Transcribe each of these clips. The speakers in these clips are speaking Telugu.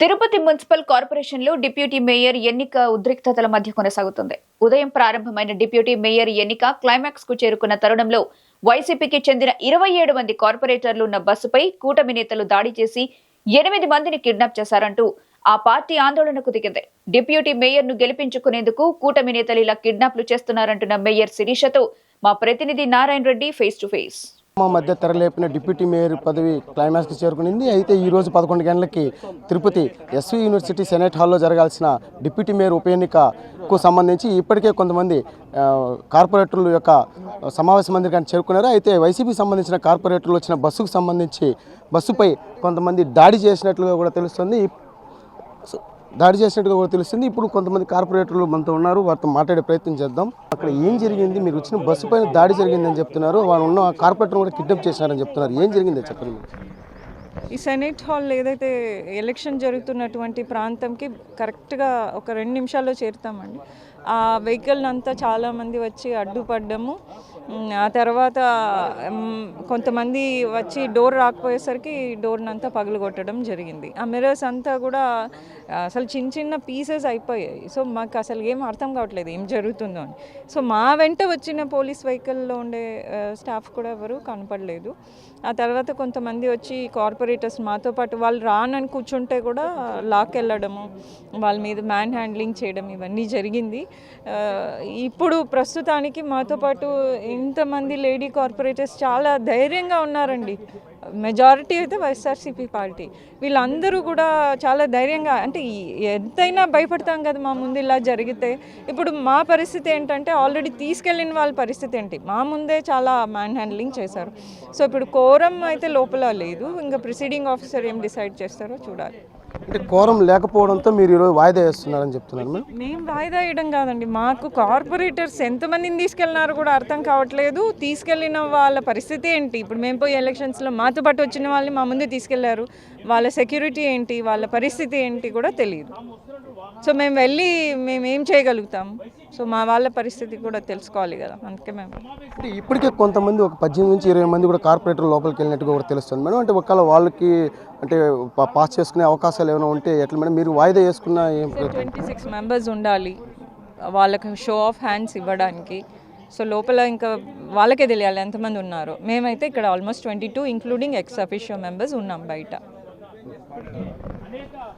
తిరుపతి మున్సిపల్ కార్పొరేషన్లో డిప్యూటీ మేయర్ ఎన్నిక ఉద్రిక్తతల మధ్య కొనసాగుతుంది. ఉదయం ప్రారంభమైన డిప్యూటీ మేయర్ ఎన్నిక క్లైమాక్స్కు చేరుకున్న తరుణంలో వైసీపీకి చెందిన ఇరవై ఏడు మంది కార్పొరేటర్లు ఉన్న బస్సుపై కూటమి నేతలు దాడి చేసి ఎనిమిది మందిని కిడ్నాప్ చేశారంటూ ఆ పార్టీ ఆందోళనకు దిగింది. డిప్యూటీ మేయర్ను గెలిపించుకునేందుకు కూటమి నేతలు ఇలా కిడ్నాప్లు చేస్తున్నారంటున్న మేయర్ శిరీషతో మా ప్రతినిధి Narayana Reddy face to face. మధ్య తెరలేపిన డిప్యూటీ మేయర్ పదవి క్లైమాక్స్కి చేరుకునింది. అయితే ఈ రోజు పదకొండు గంటలకి తిరుపతి ఎస్వి యూనివర్సిటీ సెనేట్ హాల్లో జరగాల్సిన డిప్యూటీ మేయర్ ఉప ఎన్నికకు సంబంధించి ఇప్పటికే కొంతమంది కార్పొరేటర్లు కార్పొరేటర్ల యొక్క సమావేశ మందిరానికి చేరుకున్నారు. అయితే వైసీపీకి సంబంధించిన కార్పొరేటర్లు వచ్చిన బస్సుకు సంబంధించి బస్సుపై కొంతమంది దాడి చేసినట్లుగా కూడా తెలుస్తుంది. దాడి చేసినట్టుగా కూడా తెలుస్తుంది. ఇప్పుడు కొంతమంది కార్పొరేటర్లు మనతో ఉన్నారు. వారితో మాట్లాడే ప్రయత్నం చేద్దాం. అక్కడ ఏం జరిగింది? మీరు వచ్చిన బస్సు పైన దాడి జరిగిందని చెప్తున్నారు. వారు ఉన్న కార్పొరేటర్ కూడా కిడ్నాప్ చేశారని చెప్తున్నారు. ఏం జరిగిందో? చెప్పండి ఈ సెనేట్ హాల్ ఏదైతే ఎలక్షన్ జరుగుతున్నటువంటి ప్రాంతంకి కరెక్ట్గా ఒక రెండు నిమిషాల్లో చేరుతామండి. ఆ వెహికల్ అంతా చాలామంది వచ్చి అడ్డుపడ్డము. ఆ తర్వాత కొంతమంది వచ్చి డోర్ రాకపోయేసరికి డోర్ని అంతా కొట్టడం జరిగింది. ఆ మిరర్స్ అంతా కూడా అసలు చిన్న చిన్న పీసెస్ అయిపోయాయి. సో మాకు అసలు ఏం అర్థం కావట్లేదు ఏం జరుగుతుందో అని. సో మా వెంట వచ్చిన పోలీస్ వెహికల్లో ఉండే స్టాఫ్ కూడా ఎవరు కనపడలేదు. ఆ తర్వాత కొంతమంది వచ్చి కార్పొరేటర్స్ మాతో పాటు వాళ్ళు రానని కూర్చుంటే కూడా లాక్ వెళ్ళడము వాళ్ళ మీద మ్యాన్ హ్యాండ్లింగ్ చేయడం ఇవన్నీ జరిగింది. ఇప్పుడు ప్రస్తుతానికి మాతో పాటు ఇంతమంది లేడీ కార్పొరేటర్స్ చాలా ధైర్యంగా ఉన్నారండి. మెజారిటీ అయితే వైఎస్ఆర్సీపీ పార్టీ. వీళ్ళందరూ కూడా చాలా ధైర్యంగా అంటే ఎంతైనా భయపడతాం కదా మా ముందు ఇలా జరిగితే. ఇప్పుడు మా పరిస్థితి ఏంటంటే ఆల్రెడీ తీసుకెళ్ళిన వాళ్ళ పరిస్థితి ఏంటి? మా ముందే చాలా మ్యాన్ హ్యాండ్లింగ్ చేశారు. సో ఇప్పుడు కోరం అయితే లోపల లేదు. ఇంకా ప్రిసీడింగ్ ఆఫీసర్ ఏం డిసైడ్ చేస్తారో చూడాలి. అంటే కోరం లేకపోవడంతో మీరు ఈరోజు వాయిదా వేస్తున్నారని చెప్తున్నారు మేడం. మేము వాయిదా వేయడం కాదండి. మాకు కార్పొరేటర్స్ ఎంతమందిని తీసుకెళ్ళినారు కూడా అర్థం కావట్లేదు. తీసుకెళ్ళిన వాళ్ళ పరిస్థితి ఏంటి? ఇప్పుడు మేము పోయి ఎలక్షన్స్లో మాతో పాటు వచ్చిన వాళ్ళని మా ముందు తీసుకెళ్ళారు. వాళ్ళ సెక్యూరిటీ ఏంటి వాళ్ళ పరిస్థితి ఏంటి కూడా తెలియదు సో మేము వెళ్ళి మేము ఏం చేయగలుగుతాం? సో మా వాళ్ళ పరిస్థితి కూడా తెలుసుకోవాలి కదా అందుకే మేము ఇప్పటికే కొంతమంది ఒక పద్దెనిమిది నుంచి ఇరవై మంది కూడా కార్పొరేటర్ లోపలికి వెళ్ళినట్టుగా కూడా తెలుస్తుంది. మేడం అంటే ఒకవేళ వాళ్ళకి అంటే పాస్ చేసుకునే అవకాశాలు ఏమైనా ఉంటే ఎట్లా మేడం? మీరు వాయిదా వేసుకున్న ఏం ట్వంటీ సిక్స్ మెంబర్స్ ఉండాలి వాళ్ళకి షో ఆఫ్ హ్యాండ్స్ ఇవ్వడానికి. సో లోపల ఇంకా వాళ్ళకే తెలియాలి ఎంతమంది ఉన్నారు. మేమైతే ఇక్కడ almost twenty two including ex officio members ఉన్నాం బయట.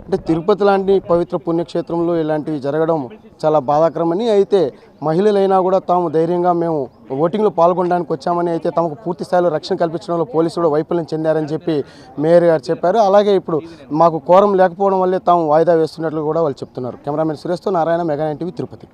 అంటే తిరుపతి లాంటి పవిత్ర పుణ్యక్షేత్రంలో ఇలాంటివి జరగడం చాలా బాధాకరమని అయితే మహిళలైనా కూడా తాము ధైర్యంగా మేము ఓటింగ్లో పాల్గొనడానికి వచ్చామని అయితే తమకు పూర్తి స్థాయిలో రక్షణ కల్పించడంలో పోలీసులు కూడా వైఫల్యం చెందారని చెప్పి మేయర్ గారు చెప్పారు. అలాగే ఇప్పుడు మాకు కోరం లేకపోవడం వల్లే తాము వాయిదా వేస్తున్నట్లు కూడా వాళ్ళు చెప్తున్నారు. కెమెరామెన్ సురేష్తో నారాయణ మెగా టీవీ తిరుపతి.